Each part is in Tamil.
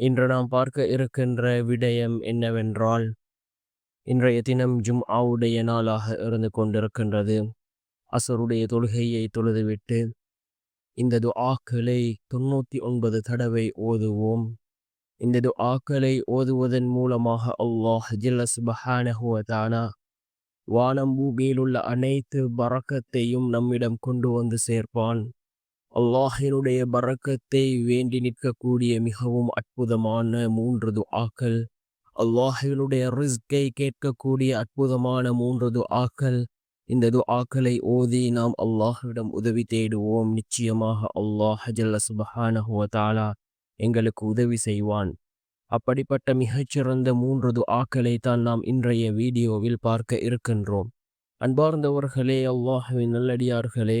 இன்று நாம் பார்க்க இருக்கின்ற விடயம் என்னவென்றால் இன்றைய தினம் ஜும் ஆவுடைய நாளாக இருந்து கொண்டிருக்கின்றது. அசருடைய தொழுகையை தொழுதுவிட்டு இந்த துஆக்களை தொண்ணூற்றி ஒன்பது தடவை ஓதுவோம். இந்த துஆக்களை ஓதுவதன் மூலமாக அல்லாஹ் ஜில்லஸ் பஹானஹுவதானா வானம் பூமியில் உள்ள அனைத்து பறக்கத்தையும் நம்மிடம் கொண்டு வந்து சேர்ப்பான். அல்லாஹினுடைய பறக்கத்தை வேண்டி நிற்கக்கூடிய மிகவும் அற்புதமான மூன்று துஆக்கள் அல்லாஹினுடைய ரிஸ்கை கேட்கக்கூடிய அற்புதமான மூன்று துஆக்கள். இந்த துஆக்களை ஓதி நாம் அல்லாஹ்விடம் உதவி தேடுவோம். நிச்சயமாக அல்லாஹ் ஜல்ல சுபஹானஹு எங்களுக்கு உதவி செய்வான். அப்படிப்பட்ட மிகச்சிறந்த மூன்று துஆக்களை தான் நாம் இன்றைய வீடியோவில் பார்க்க இருக்கின்றோம். அன்பார்ந்தவர்களே அல்லாஹுவின் நல்லடியார்களே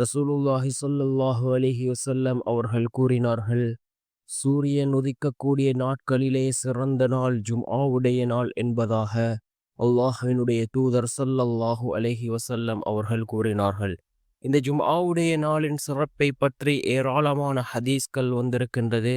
ரசூலுல்லாஹி ஸல்லல்லாஹு அலிஹி வசல்லம் அவர்கள் கூறினார்கள் சூரியன் உதிக்கக்கூடிய நாட்களிலே சிறந்த நாள் ஜும் ஆவுடைய நாள் என்பதாக அல்லாஹுவினுடைய தூதர் சல்லல்லாஹு அலஹி வசல்லம் அவர்கள் கூறினார்கள். இந்த ஜும் ஆவுடைய நாளின் சிறப்பை பற்றி ஏராளமான ஹதீஸ்கள் வந்திருக்கின்றது.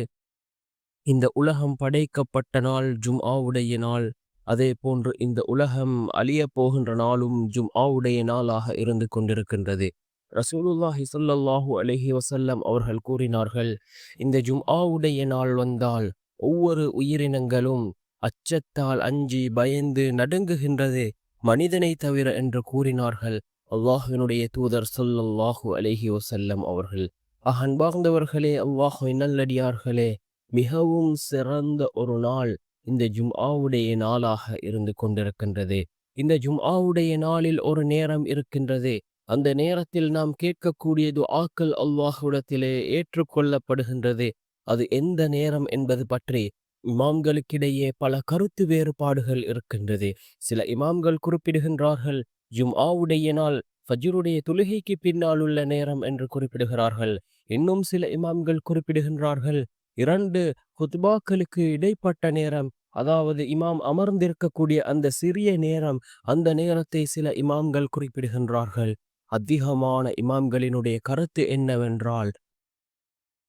இந்த உலகம் படைக்கப்பட்ட நாள் ஜும் ஆவுடைய நாள் அதே போன்று இந்த உலகம் அழியப் போகின்ற நாளும் ஜும்ஆவுடைய நாளாக இருந்து கொண்டிருக்கின்றது. ரசூலுல்லாஹி ஸல்லல்லாஹு அலஹி வசல்லம் அவர்கள் கூறினார்கள் இந்த ஜும்ஆவுடைய நாள் வந்தால் ஒவ்வொரு உயிரினங்களும் அச்சத்தால் அஞ்சி பயந்து நடுங்குகின்றது மனிதனை தவிர என்று கூறினார்கள். அல்லாஹ்வினுடைய தூதர் சொல்லல்லாஹு அலஹி வசல்லம் அவர்கள் அன்பார்ந்தவர்களே அல்லாஹ்வின் நல்லடியார்களே மிகவும் சிறந்த ஒரு நாள் இந்த ஜும்ஆவுடைய நாளாக இருந்து கொண்டிருக்கின்றது. இந்த ஜும்ஆவுடைய நாளில் ஒரு நேரம் இருக்கின்றது. அந்த நேரத்தில் நாம் கேட்கக்கூடிய துஆக்கள் அல்வாஹுடத்திலே ஏற்றுக்கொள்ளப்படுகின்றது. அது எந்த நேரம் என்பது பற்றி இமாம்களுக்கிடையே பல கருத்து வேறுபாடுகள் இருக்கின்றது. சில இமாம்கள் குறிப்பிடுகின்றார்கள் ஜும்ஆவுடைய நாள் ஃபஜ்ருடைய தொழுகைக்கு பின்னால் உள்ள நேரம் என்று குறிப்பிடுகிறார்கள். இன்னும் சில இமாம்கள் குறிப்பிடுகின்றார்கள் இரண்டு ஹுத்பாக்களுக்கு இடைப்பட்ட நேரம் அதாவது இமாம் அமர்ந்திருக்கக்கூடிய அந்த சிறிய நேரம் அந்த நேரத்தை சில இமாம்கள் குறிப்பிடுகின்றார்கள். அதிகமான இமாம்களினுடைய கருத்து என்னவென்றால்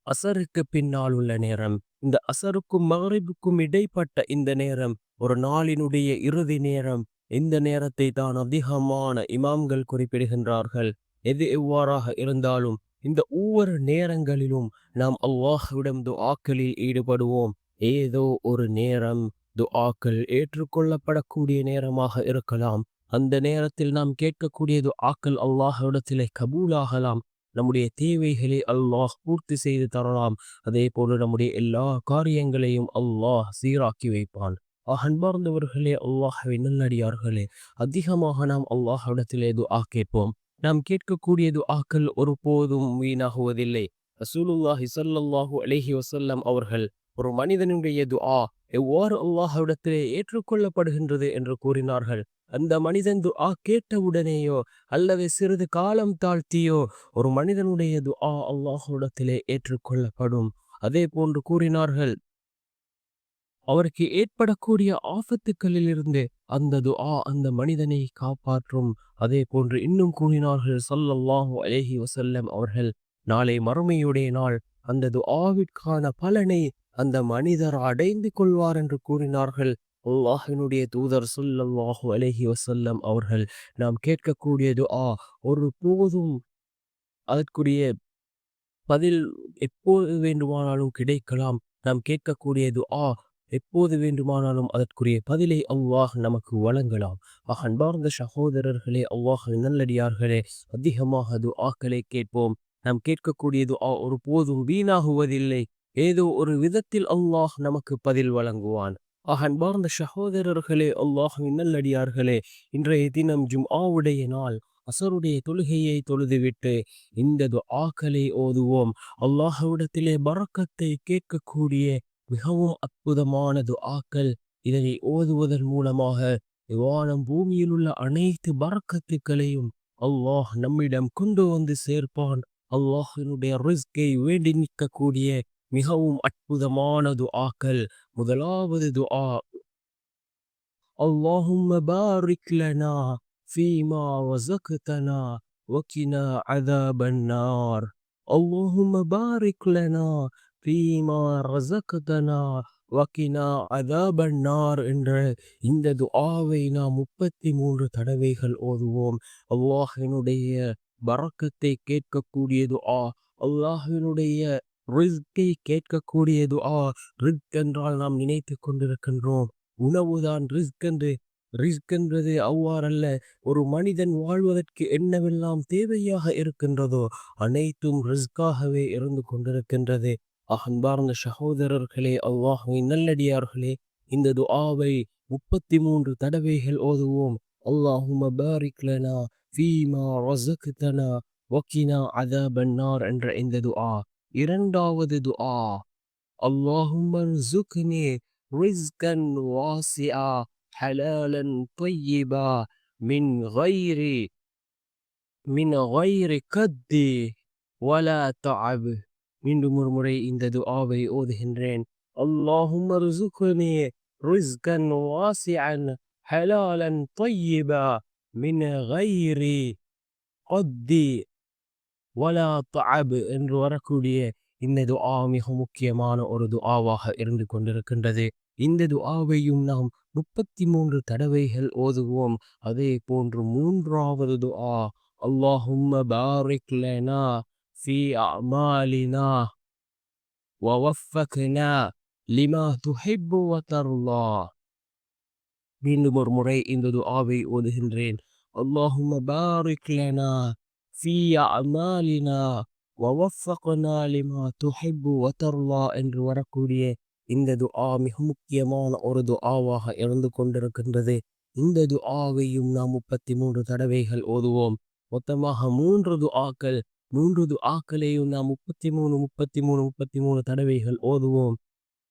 அசருக்கு பின்னால் உள்ள நேரம் இந்த அசருக்கும் மகரிபுக்கும் இடைப்பட்ட இந்த நேரம் ஒரு நாளினுடைய இறுதி நேரம் இந்த நேரத்தை தான் அதிகமான இமாம்கள் குறிப்பிடுகின்றார்கள். எது எவ்வாறாக இருந்தாலும் இந்த ஒவ்வொரு நேரங்களிலும் நாம் அல்லாஹ்விடம் துஆக்களில் ஈடுபடுவோம். ஏதோ ஒரு நேரம் துஆக்கள் ஏற்றுக்கொள்ளப்படக்கூடிய நேரமாக இருக்கலாம். அந்த நேரத்தில் நாம் கேட்கக்கூடியது ஆக்கள் அல்லாஹ்விடத்திலே கபூலாகலாம். நம்முடைய தேவைகளை அல்லாஹ் பூர்த்தி செய்து தரலாம். அதே போல நம்முடைய எல்லா காரியங்களையும் அல்லாஹ் சீராக்கி வைப்பான். அன்பார்ந்தவர்களே அல்லாஹவை நல்லடியார்களே அதிகமாக நாம் அல்லாஹ்விடத்திலே துஆ கேட்போம். நாம் கேட்கக்கூடியது ஆக்கள் ஒருபோதும் வீணாகுவதில்லை. ரசூலுல்லாஹி சல்லாஹூ அலைஹி வசல்லம் அவர்கள் ஒரு மனிதனுடைய துஆ எவ்வாறு அல்லாஹ்விடத்திலே ஏற்றுக்கொள்ளப்படுகின்றது? என்று கூறினார்கள். அந்த மனிதன் துஆ கேட்டவுடனேயோ அல்லது சிறிது காலம் தாழ்த்தியோ ஒரு மனிதனுடைய துஆ அல்லாஹுடத்திலே ஏற்றுக்கொள்ளப்படும். அதே போன்று கூறினார்கள் அவருக்கு ஏற்படக்கூடிய ஆபத்துக்களிலிருந்து அந்த துஆ அந்த மனிதனை காப்பாற்றும். அதே போன்று இன்னும் கூறினார்கள் ஸல்லல்லாஹு அலேஹி வசல்லம் அவர்கள் நாளை மறுமையுடைய நாள். அந்த துஆவிற்கான பலனை அந்த மனிதர் அடைந்து கொள்வார் என்று கூறினார்கள். அல்லாஹினுடைய தூதர் சொல்லல்லாஹு அலஹி வசல்லம் அவர்கள் நாம் கேட்கக்கூடியது ஆ ஒரு போதும் அதற்குரிய பதில் எப்போது வேண்டுமானாலும் கிடைக்கலாம். நாம் கேட்கக்கூடியது ஆ எப்போது வேண்டுமானாலும் அதற்குரிய பதிலை அவ்வாஹ் நமக்கு வழங்கலாம். அன்பார்ந்த சகோதரர்களே அவ்வாஹ் நல்லடியார்களே அதிகமாக அது ஆக்களை கேட்போம். நாம் கேட்கக்கூடியது ஆ ஒரு போதும் வீணாகுவதில்லை. ஏதோ ஒரு விதத்தில் அல்லாஹ் நமக்கு பதில் வழங்குவான். அன்பார்ந்த சகோதரர்களே அல்லாஹுவின் நல்லடியார்களே இன்றைய தினம் ஜும் ஆவுடைய நாள். அசருடைய தொழுகையை தொழுதுவிட்டு இந்த ஆக்களை ஓதுவோம். அல்லாஹவிடத்திலே பறக்கத்தை கேட்கக்கூடிய மிகவும் அற்புதமானது ஆக்கள் இதனை ஓதுவதன் மூலமாக வானம் பூமியில் உள்ள அனைத்து பறக்கத்துக்களையும் அல்லாஹ் நம்மிடம் கொண்டு வந்து சேர்ப்பான். அல்லாஹினுடைய ரிஸ்கை வேண்டி நிற்கக்கூடிய மிகவும் அற்புதமான துஆக்கள் முதலாவது துஆ اللهم بارك لنا فيما رزقتنا وقنا عذاب النار اللهم بارك لنا فيما رزقتنا வக்கினா அதாபன்னார் என்ற இந்த துஆவை நாம் முப்பத்தி மூன்று தடவைகள் ஓதுவோம் அல்லாஹினுடைய பறக்கத்தை கேட்கக்கூடிய துஆ அல்லாஹினுடைய ரிஸ்கை கேட்கக்கூடியது ஆ ரிஸ்க் என்றால் நாம் நினைத்து கொண்டிருக்கின்றோம். உணவுதான் ரிஸ்க் என்று ரிஸ்க் என்றது அவ்வாறல்ல ஒரு மனிதன் வாழ்வதற்கு என்னவெல்லாம் தேவையாக இருக்கின்றதோ அனைத்தும் ரிஸ்காகவே இருந்து கொண்டிருக்கின்றது. அன்பார்ந்த சகோதரர்களே அல்லாஹின் நல்லடியார்களே இந்த துஆவை முப்பத்தி மூன்று தடவைகள் ஓதுவோம். அல்லாஹும பாரிக் லனா ஃபீமா ரஸக்தனா வக்கினா அதாபன்னார் என்ற இந்த துஆ. இரண்டாவது துஆ அல்லாஹும்ம ர்சுக்னி ரிஸ்கன் வாசிஆ ஹலாலன் طيبا من غير من غير كد ولا تعب மீண்டும் ஒரு முறை இந்த துஆவை ஓதுகின்றேன் اللهم ارزقني رزقا واسعا حلالا طيبا من غير قد என்று வரக்கூடிய இந்த துஆ மிக முக்கியமான ஒரு துஆவாக இருந்து கொண்டிருக்கின்றது. இந்த துஆவையும் நாம் முப்பத்தி மூன்று தடவைகள் ஓதுவோம். அதே போன்று மூன்றாவது துஆ அல்லாஹும்ம பாரிக் லனா ஃபி அமாலினா லிமா துஹிப்பு வதர்லா மீண்டும் ஒரு முறை இந்த துஆவை ஓதுகின்றேன். அல்லாஹும்ம பாரிக் லனா ஃபீ அமாலினா வவஃபகனா லிமா துஹிப்பு வதர்லா என்று வரக்கூடிய இந்த துஆ மிக முக்கியமான ஒரு துஆவாக இருந்து கொண்டிருக்கின்றது. இந்த துஆவையும் நாம் முப்பத்தி மூன்று தடவைகள் ஓதுவோம். மொத்தமாக மூன்று துஆக்கள் மூன்று துஆக்களையும் நாம் முப்பத்தி மூணு முப்பத்தி மூணு முப்பத்தி மூணு தடவைகள் ஓதுவோம்.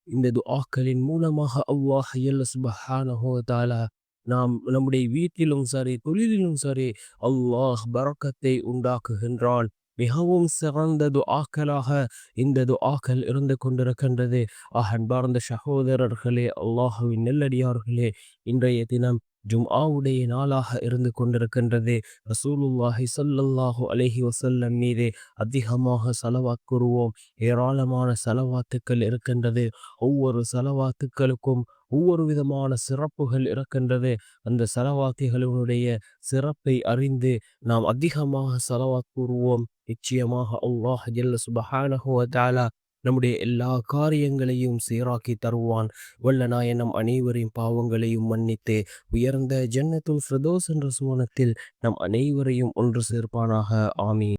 இந்த துஆக்களின் மூலமாக அல்லாஹ் சுபஹானஹோ தாலா நாம் நம்முடைய வீட்டிலும் சரி தொழிலிலும் சரி அல்லாஹ் பறக்கத்தை உண்டாக்குகின்றான். மிகவும் சிறந்த துஆக்களாக இந்த துஆக்கள் இருந்து கொண்டிருக்கின்றது. அன்பார்ந்த சகோதரர்களே அல்லாஹுவின் நெல்லடியார்களே இன்றைய தினம் ஜும்ஆவுடைய நாளாக இருந்து கொண்டிருக்கின்றது. ரசூலுல்லாஹி சல்லல்லாஹு அலஹி வசல்லம் மீது அதிகமாக சலவாத் கூறுவோம். ஏராளமான செலவாத்துக்கள் இருக்கின்றது. ஒவ்வொரு செலவாத்துக்களுக்கும் ஒவ்வொரு விதமான சிறப்புகள் இருக்கின்றது. அந்த செலவாக்கிகளுடைய சிறப்பை அறிந்து நாம் அதிகமாக செலவாக் கூறுவோம். நிச்சயமாக அல்லாஹ் ஜல்ல சுபஹானஹுவதாலா நம்முடைய எல்லா காரியங்களையும் சீராக்கி தருவான். வல்ல நாயன் நம் அனைவரின் பாவங்களையும் மன்னித்து உயர்ந்த ஜன்னத்துல் ஃபிரதோஸ் என்ற சுவனத்தில் நம் அனைவரையும் ஒன்று சேர்ப்பானாக. ஆமீன்.